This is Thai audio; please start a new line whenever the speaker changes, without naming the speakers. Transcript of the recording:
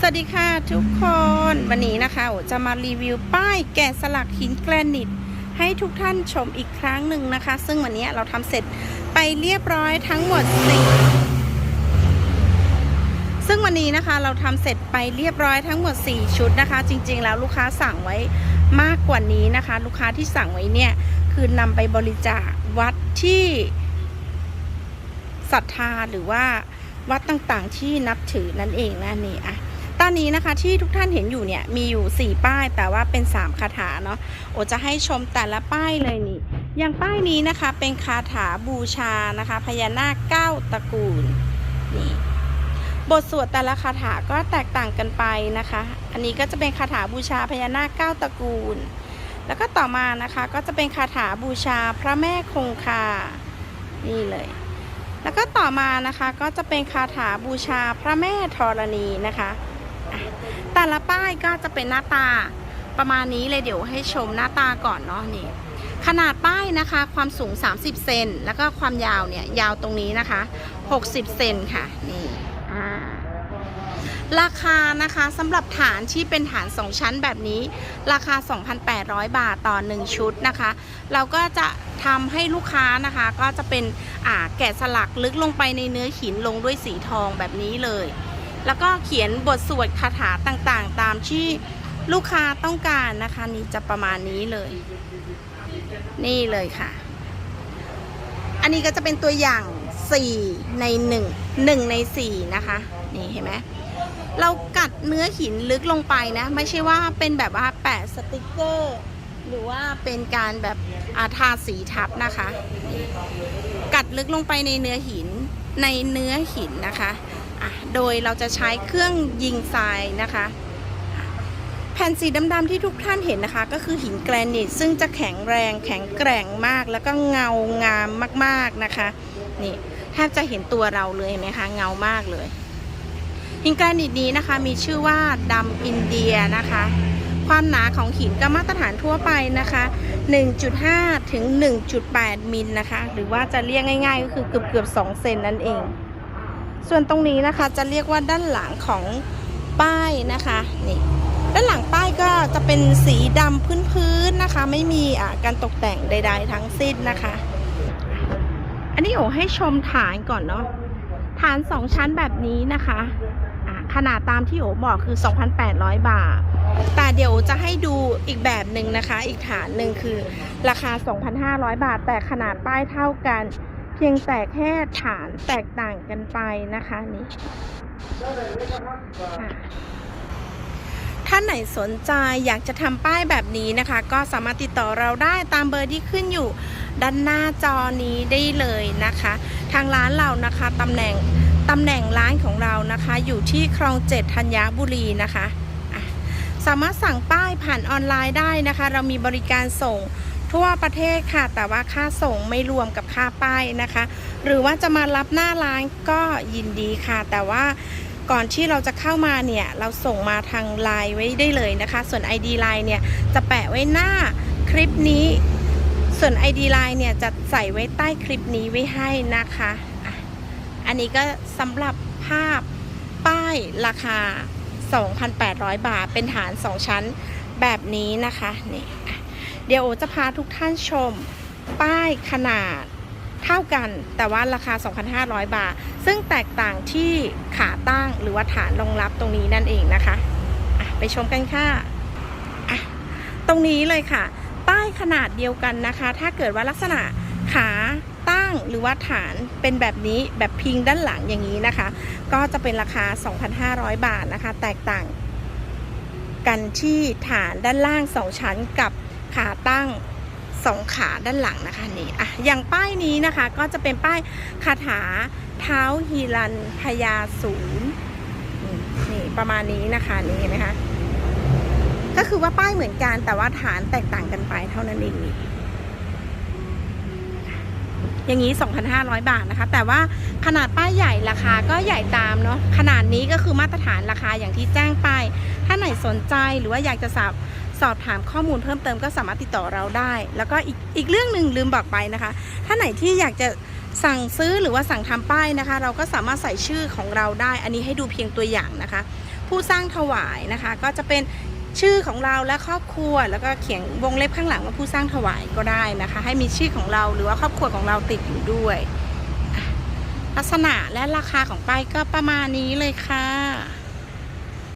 สวัสดีค่ะทุกคนวันนี้นะคะโอจะมารีวิวป้ายแกะสลักหินแกรนิต ให้ทุกท่านชมอีกครั้งหนึ่งนะคะ ซึ่งวันนี้เราทำเสร็จไปเรียบร้อยทั้งหมดสี่ซึ่งวันนี้นะคะเราทำเสร็จไปเรียบร้อยทั้งหมด 4 ชุดนะคะ จริง ๆ แล้วลูกค้าสั่งไว้มากกว่านี้นะคะ ลูกค้าที่สั่งไว้เนี่ยคือนำไปบริจาควัดที่ศรัทธาหรือว่าวัดต่างๆที่นับถือนั่นเองนะนี่อะ ตอนนี้นะคะที่ทุกท่านเห็นอยู่เนี่ยมีอยู่ 4 ป้ายแต่ว่าเป็น 3 คาถาเนาะโอจะให้ชมแต่ละป้ายเลยนี่ อย่างป้ายนี้นะคะเป็นคาถาบูชานะคะพญานาคเก้าตระกูลนี่บทสวดแต่ละคาถาก็แตกต่างกันไปนะคะ อันนี้ก็จะเป็นคาถาบูชาพญานาคเก้าตระกูล แล้วก็ต่อมานะคะก็จะเป็นคาถาบูชาพระแม่คงคา นี่เลย แล้วก็ต่อมานะคะก็จะเป็นคาถาบูชาพระแม่ธรณีนะคะ แต่ละป้ายก็จะเป็นหน้าตาประมาณนี้เลยเดี๋ยวให้ชมหน้าตาก่อนเนาะนี่ขนาดป้ายนะคะความสูง 30 เซนแล้วก็ความยาวเนี่ยยาวตรงนี้นะคะ 60 เซนค่ะนี่ราคานะคะสำหรับฐานที่เป็นฐาน 2 ชั้นแบบนี้ ราคา 2,800 บาทต่อ 1 ชุดนะคะ เราก็จะทำให้ลูกค้านะคะ ก็จะเป็นอ่าแกะสลักลึกลงไปในเนื้อหินลงด้วยสีทองแบบนี้เลย แล้วก็เขียนบทสวดคาถาต่างๆ ตามที่ลูกค้าต้องการนะคะนี่จะประมาณนี้เลย นี่เลยค่ะ อันนี้ก็จะเป็นตัวอย่าง 4 ใน 1 1 ใน 4 นะคะ นี่เห็นไหมเรากัดเนื้อหินลึกลงไปนะ ไม่ใช่ว่าเป็นแบบว่าแปะสติกเกอร์ หรือว่าเป็นการแบบอาทาสีทับนะคะ กัดลึกลงไปในเนื้อหินในเนื้อหินนะคะอะ โดยเราจะใช้เครื่องยิงทรายนะคะ แผ่นสีดำๆที่ทุกท่านเห็นนะคะ ก็คือหินแกรนิต ซึ่งจะแข็งแรงแข็งแกร่งมาก แล้วก็เงางามมากๆนะคะ นี่แทบจะเห็นตัวเราเลยเห็นไหมคะเงามากเลยหินแกรนิตนี้นะคะมีชื่อว่าดำอินเดียนะคะ ความหนาของหินก็มาตรฐานทั่วไปนะคะ 1.5 ถึง 1.8 มิลนะคะ หรือว่าจะเรียกง่ายๆ ก็คือเกือบเกือบ2เซนนั่นเอง ส่วนตรงนี้นะคะจะเรียกว่าด้านหลังของป้ายนะคะนี่ด้านหลังป้ายก็จะเป็นสีดำพื้นๆนะคะ ไม่มีอะการตกแต่งใด ๆ ทั้งสิ้นนะคะ อันนี้โอให้ชมฐานก่อนเนาะฐาน2ชั้นแบบนี้นะคะอะขนาดตามที่โอบอกคือ 2,800 บาท แต่เดี๋ยวจะให้ดูอีกแบบหนึ่งนะคะ อีกฐานหนึ่งคือราคา 2,500 บาท แต่ขนาดป้ายเท่ากัน เพียงแต่แค่ฐานแตกต่างกันไปนะคะนี่ค่ะท่านไหนสนใจอยากจะทำป้ายแบบนี้นะคะ ก็สามารถติดต่อเราได้ตามเบอร์ที่ขึ้นอยู่ด้านหน้าจอนี้ได้เลยนะคะ ทางร้านเรานะคะตำแหน่งตำแหน่งร้านของเรานะคะ อยู่ที่คลองเจ็ดธัญบุรีนะคะ สามารถสั่งป้ายผ่านออนไลน์ได้นะคะ เรามีบริการส่ง ทั่วประเทศค่ะ แต่ว่าค่าส่งไม่รวมกับค่าป้ายนะคะ หรือว่าจะมารับหน้าร้านก็ยินดีค่ะ แต่ว่าก่อนที่เราจะเข้ามาเนี่ย เราส่งมาทางไลน์ไว้ได้เลยนะคะ ส่วน ID ไลน์เนี่ยจะแปะไว้หน้าคลิปนี้ ส่วน ID ไลน์เนี่ยจะใส่ไว้ใต้คลิปนี้ไว้ให้นะคะอันนี้ก็สำหรับภาพป้ายราคา 2,800 บาท เป็นฐาน 2 ชั้นแบบนี้นะคะ นี่ เดี๋ยวโอจะพาทุกท่านชม ป้ายขนาดเท่ากัน แต่ว่าราคา 2,500 บาท ซึ่งแตกต่างที่ขาตั้งหรือว่าฐานรองรับตรงนี้นั่นเองนะคะะไปชมกันค่ะะตรงนี้เลยค่ะ ป้ายขนาดเดียวกันนะคะ ถ้าเกิดว่าลักษณะขาตั้งหรือว่าฐานเป็นแบบนี้แบบพิงด้านหลังอย่างนี้นะคะ ก็จะเป็นราคา 2,500 บาทนะคะ แตกต่างกันที่ฐานด้านล่าง 2 ชั้นกับ ขาตั้งสองขาด้านหลังนะคะนี่อะอย่างป้ายนี้นะคะก็จะเป็นป้ายคาถาเท้าฮีรันพยาศูนย์นี่ประมาณนี้นะคะนี่เห็นไหมคะก็คือว่าป้ายเหมือนกันแต่ว่าฐานแตกต่างกันไปเท่านั้นเองอย่างนี้ 2,500 บาทนะคะ แต่ว่าขนาดป้ายใหญ่ราคาก็ใหญ่ตามเนาะขนาดนี้ก็คือมาตรฐานราคาอย่างที่แจ้งไป ถ้าไหนสนใจหรือว่าอยากจะสอบ สอบถามข้อมูลเพิ่มเติมก็สามารถติดต่อเราได้ แล้วก็อีกอีกเรื่องหนึ่งลืมบอกไปนะคะ ถ้าไหนที่อยากจะสั่งซื้อหรือว่าสั่งทำป้ายนะคะ เราก็สามารถใส่ชื่อของเราได้ อันนี้ให้ดูเพียงตัวอย่างนะคะ ผู้สร้างถวายนะคะ ก็จะเป็นชื่อของเราและครอบครัว แล้วก็เขียนวงเล็บข้างหลังว่าผู้สร้างถวายก็ได้นะคะ ให้มีชื่อของเราหรือว่าครอบครัวของเราติดอยู่ด้วย ลักษณะและราคาของป้ายก็ประมาณนี้เลยค่ะ